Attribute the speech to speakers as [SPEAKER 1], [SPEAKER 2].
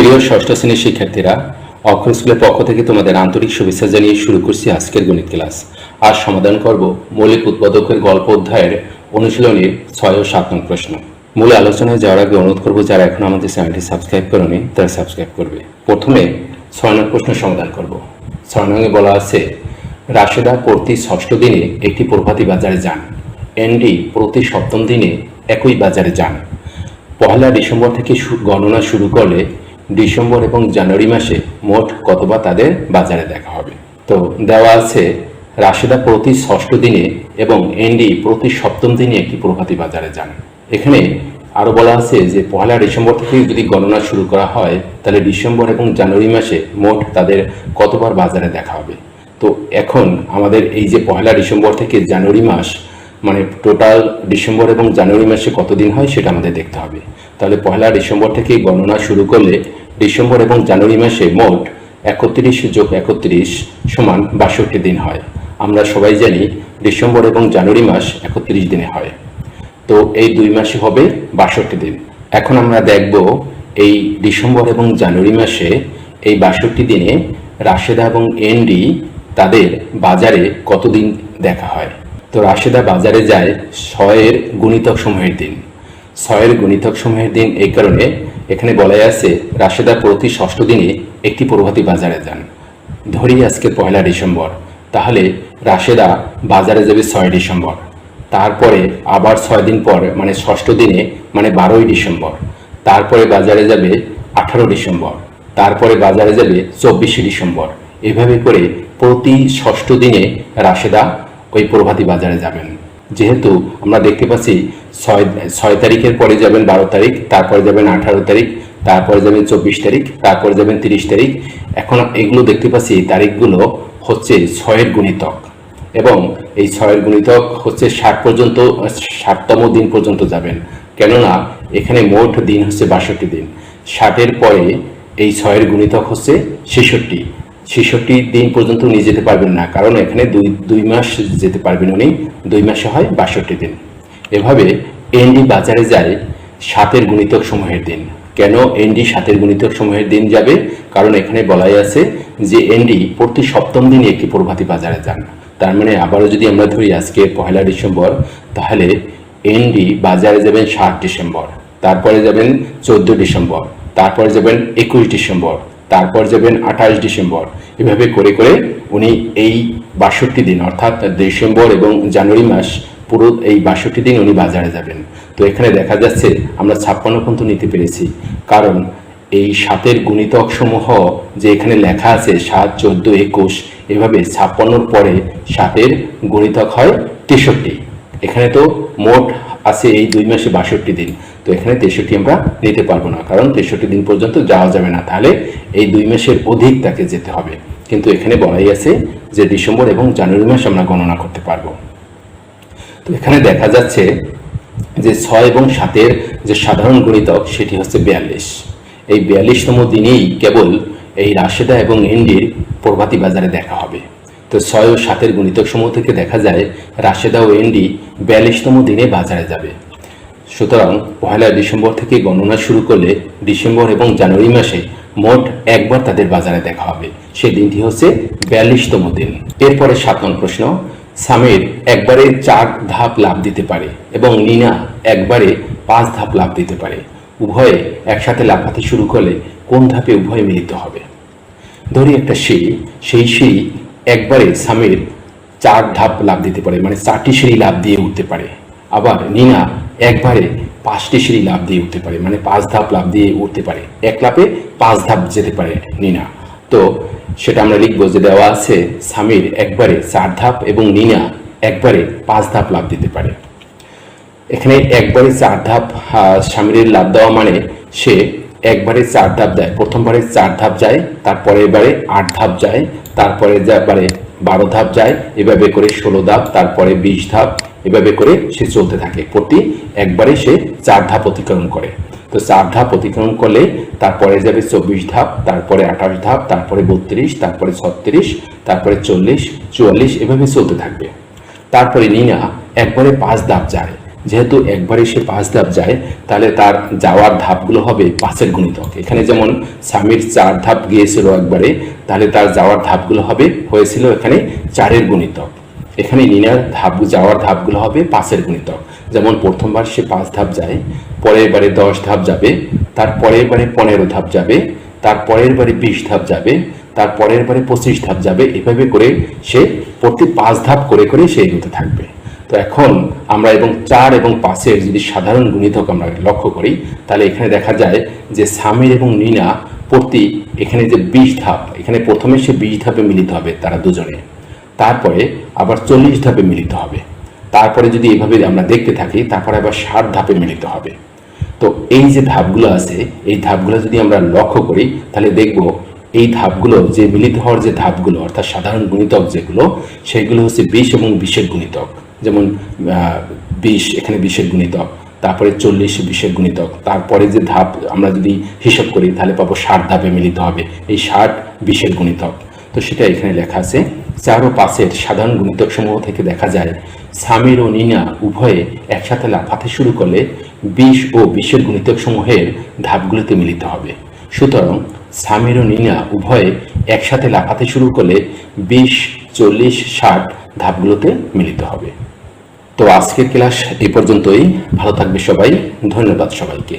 [SPEAKER 1] প্রিয় ষষ্ঠ শ্রেণির শিক্ষার্থীরা, অক্ষর স্কুলের পক্ষ থেকে তোমাদের আন্তরিক শুভেচ্ছা জানিয়ে শুরু করছি আজকের গণিত ক্লাস। আজ সমাধান করব মৌলিক উৎপাদকের গল্প অধ্যায়ের অনুশীলনীর ছয় ও সাত নং প্রশ্ন। মূল আলোচনায় যাওয়ার আগে অনুরোধ করব, যারা এখন আমাদের চ্যানেলটি সাবস্ক্রাইব করেনি, তারা সাবস্ক্রাইব করবে। প্রথমে ছয় নং প্রশ্ন সমাধান করব। ছয় নঙ্গে বলা আছে, রাশেদা প্রতি ষষ্ঠ দিনে একটি প্রভাতী বাজারে যান। এনডি প্রতি সপ্তম দিনে একই বাজারে যান। পহেলা ডিসেম্বর থেকে গণনা শুরু করলে ডিসেম্বর এবং জানুয়ারি মাসে মোট কতবার তাদের বাজারে দেখা হবে। তো দেওয়া আছে রাশেদা প্রতি ষষ্ঠ দিনে এবং এনডি প্রতি সপ্তম দিনে একটি প্রভাতী বাজারে যান। এখানে আরও বলা আছে যে পহেলা ডিসেম্বর থেকে যদি গণনা শুরু করা হয়, তাহলে ডিসেম্বর এবং জানুয়ারি মাসে মোট তাদের কতবার বাজারে দেখা হবে? তো এখন আমাদের এই যে পহেলা ডিসেম্বর থেকে জানুয়ারি মাস মানে টোটাল ডিসেম্বর এবং জানুয়ারি মাসে কতদিন হয় সেটা আমাদের দেখতে হবে। তাহলে পয়লা ডিসেম্বর থেকে গণনা শুরু করলে ডিসেম্বর এবং জানুয়ারি মাসে মোট একত্রিশ যোগ একত্রিশ সমান বাষট্টি দিন হয়। আমরা সবাই জানি ডিসেম্বর এবং জানুয়ারি মাস একত্রিশ দিনে হয়। তো এই দুই মাসে হবে বাষট্টি দিন। এখন আমরা দেখব এই ডিসেম্বর এবং জানুয়ারি মাসে এই বাষট্টি দিনে রাশেদা এবং এনডি তাদের বাজারে কতদিন দেখা হয়? তো রাশেদা বাজারে যায় ছয়ের গুণিতক সময়ের দিন। ছয়ের গণিতক সমূহের দিন এই কারণে এখানে বলাই আছে, রাশেদা প্রতি ষষ্ঠ দিনে একটি প্রভাতী বাজারে যান। ধরি আজকে পয়লা ডিসেম্বর, তাহলে রাশেদা বাজারে যাবে ছয় ডিসেম্বর। তারপরে আবার ছয় দিন পর মানে ষষ্ঠ দিনে মানে বারোই ডিসেম্বর। তারপরে বাজারে যাবে আঠারো ডিসেম্বর। তারপরে বাজারে যাবে চব্বিশে ডিসেম্বর। এভাবে করে প্রতি ষষ্ঠ দিনে রাশেদা ওই প্রভাতী বাজারে যাবেন। যেহেতু আমরা দেখতে পাচ্ছি ছয় ছয় তারিখের পরে যাবেন বারো তারিখ, তারপরে যাবেন আঠারো তারিখ, তারপরে যাবেন চব্বিশ তারিখ, তারপরে যাবেন তিরিশ তারিখ। এখন এগুলো দেখতে পাচ্ছি তারিখগুলো হচ্ছে ছয়ের গুণিতক। এবং এই ছয়ের গুণিতক হচ্ছে ষাট পর্যন্ত, ষাটতম দিন পর্যন্ত যাবেন। কেননা এখানে মোট দিন হচ্ছে বাষট্টি দিন। ষাটের পরে এই ছয়ের গুণিতক হচ্ছে ছেষট্টি। ছেষট্টি দিন পর্যন্ত নিয়ে যেতে পারবেন না। কারণ এখানে দুই দুই মাস যেতে পারবেন উনি। দুই মাসে হয় বাষট্টি দিন। এভাবে এনডি বাজারে যায় সাতের গুণিতক সমূহের দিন। কেন এনডি সাতের গুণিতক সমূহের দিন যাবে? কারণ এখানে বলাই আছে যে এনডি প্রতি সপ্তম দিনে একটি প্রভাতী বাজারে যান। তার মানে আবারও যদি আমরা ধরি আজকে পহেলা ডিসেম্বর, তাহলে এনডি বাজারে যাবেন সাত ডিসেম্বর, তারপরে যাবেন চোদ্দ ডিসেম্বর, তারপরে যাবেন একুশ ডিসেম্বর তারপর যাবেন আঠাশ ডিসেম্বর। এভাবে করে করে উনি এই বাষট্টি দিন, অর্থাৎ ডিসেম্বর এবং জানুয়ারি মাস পুরো এই বাষট্টি দিন উনি বাজারে যাবেন। তো এখানে দেখা যাচ্ছে আমরা ছাপ্পান্ন পর্যন্ত নিতে পেরেছি। কারণ এই সাতের গুণিতক সমূহ যে এখানে লেখা আছে, সাত, চোদ্দ, একুশ, এভাবে ছাপ্পান্নর পরে সাতের গুণিতক হয় তেষট্টি। এখানে তো মোট আছে এই দুই মাসে বাষট্টি দিন। তো এখানে তেষট্টি আমরা নিতে পারব না, কারণ তেষট্টি দিন পর্যন্ত যাওয়া যাবে না। তাহলে এই দুই মাসের অধিক তাকে যেতে হবে। কিন্তু এখানে বলাই আছে যে ডিসেম্বর এবং জানুয়ারি মাস আমরা গণনা করতে পারব। তো এখানে দেখা যাচ্ছে যে ছয় এবং সাতের যে সাধারণ গণিতক সেটি হচ্ছে বিয়াল্লিশ। এই বিয়াল্লিশতম দিনেই কেবল এই রাশেদা এবং এনডির প্রভাতী বাজারে দেখা হবে। তো ছয় ও সাতের গণিতক সমূহ থেকে দেখা যায় রাশেদা ও এন্ডি বিয়াল্লিশতম দিনে বাজারে যাবে। সুতরাং পয়লা ডিসেম্বর থেকে গণনা শুরু করলে ডিসেম্বর এবং জানুয়ারি মাসে মোট একবার তাদের বাজারে দেখা হবে। সেই দিনটি হচ্ছে বিয়াল্লিশতম দিন। এরপরে সাত নং প্রশ্ন সামির একবারে চার ধাপ লাভ দিতে পারে এবং নিনা একবারে পাঁচ ধাপ লাভ দিতে পারে। উভয়ে একসাথে লাফাতে শুরু করলে কোন ধাপে উভয়ে মিলিত হবে? ধরি একটা সিঁড়ি, সেই সিঁড়ি একবারে সামির চার ধাপ লাভ দিতে পারে মানে চারটি সিঁড়ি লাভ দিয়ে উঠতে পারে। আবার নিনা একবারে পাঁচটি সিঁড়ি লাভ দিয়ে উঠতে পারে মানে পাঁচ ধাপ লাভ দিয়ে উঠতে পারে। এক লাফে পাঁচ ধাপ যেতে পারে নিনা। তো সেটা আমরা লিখব যে দেওয়া আছে স্বামীর একবারে চার ধাপ এবং নিনা একবারে পাঁচ ধাপ লাভ দিতে পারে। এখানে একবারে চার ধাপ স্বামীর লাভ দেওয়া মানে সে একবারে চার ধাপ দেয় প্রথমবারে চার ধাপ যায়, তারপরে এবারে আট ধাপ যায়, তারপরে যাবারে বারো ধাপ যায়, এভাবে করে ষোলো ধাপ, তারপরে বিশ ধাপ এভাবে করে সে চলতে থাকে। প্রতি একবারে সে চার ধাপ অতিক্রম করে। তো চার ধাপ অতিক্রম করলে তারপরে যাবে চব্বিশ ধাপ, তারপরে আঠাশ ধাপ, তারপরে বত্রিশ, তারপরে ছত্রিশ, তারপরে চল্লিশ, চুয়াল্লিশ এভাবে চলতে থাকবে। তারপরে নিনা একবারে পাঁচ ধাপ যায়। যেহেতু একবারে সে পাঁচ ধাপ যায়, তাহলে তার যাওয়ার ধাপগুলো হবে পাঁচের গুণিতক। এখানে যেমন স্বামীর চার ধাপ গিয়েছিল একবারে, তাহলে তার যাওয়ার ধাপগুলো হবে, হয়েছিল এখানে চারের গুণিতক। এখানে নিনার ধাপ, যাওয়ার ধাপগুলো হবে পাঁচের গুণিতক। যেমন প্রথমবার সে পাঁচ ধাপ যায়, পরের বারে দশ ধাপ যাবে, তার পরের বারে পনেরো ধাপ যাবে, তার পরের বারে বিশ ধাপ যাবে, তার পরের বারে পঁচিশ ধাপ যাবে, এভাবে করে সে প্রতি পাঁচ ধাপ করে করে সে এগোতে থাকবে। তো এখন আমরা এবং চার এবং পাঁচের যদি সাধারণ গুণিতক আমরা লক্ষ্য করি, তাহলে এখানে দেখা যায় যে সামির এবং নিনা প্রতি এখানে যে বিশ ধাপ, এখানে প্রথমে সে বিশ ধাপে মিলিত হবে তারা দুজনে। তারপরে আবার চল্লিশ ধাপে মিলিত হবে। তারপরে যদি এভাবে আমরা দেখতে থাকি, তারপরে আবার ষাট ধাপে মিলিত হবে। তো এই যে ধাপগুলো আছে, এই ধাপগুলো যদি আমরা লক্ষ্য করি, তাহলে দেখব এই ধাপগুলো, যে মিলিত হওয়ার যে ধাপগুলো, অর্থাৎ সাধারণ গুণিতক যেগুলো সেগুলো হচ্ছে বিশ এবং বিশের গুণিতক। যেমন বিশ এখানে বিশের গুণিতক, তারপরে চল্লিশ বিশের গুণিতক, তারপরে যে ধাপ আমরা যদি হিসাব করি, তাহলে পাবো ষাট ধাপে মিলিত হবে। এই ষাট বিশের গুণিতক। তো সেটা এখানে লেখা আছে। চার ও পাঁচের সাধারণ গুণিতক সমূহ থেকে দেখা যায়, সামির ও নিনা উভয়ে একসাথে লাফাতে শুরু করলে বিশ ও বিশের গুণিতক সমূহের ধাপগুলিতে মিলিত হবে। সুতরাং সামির ও নিনা উভয়ে একসাথে লাফাতে শুরু করলে বিশ চল্লিশ, ষাট ধাপগুলোতে মিলিত হবে। তো আজকের ক্লাস এই পর্যন্তই। ভালো থাকবে সবাই। ধন্যবাদ সবাইকে।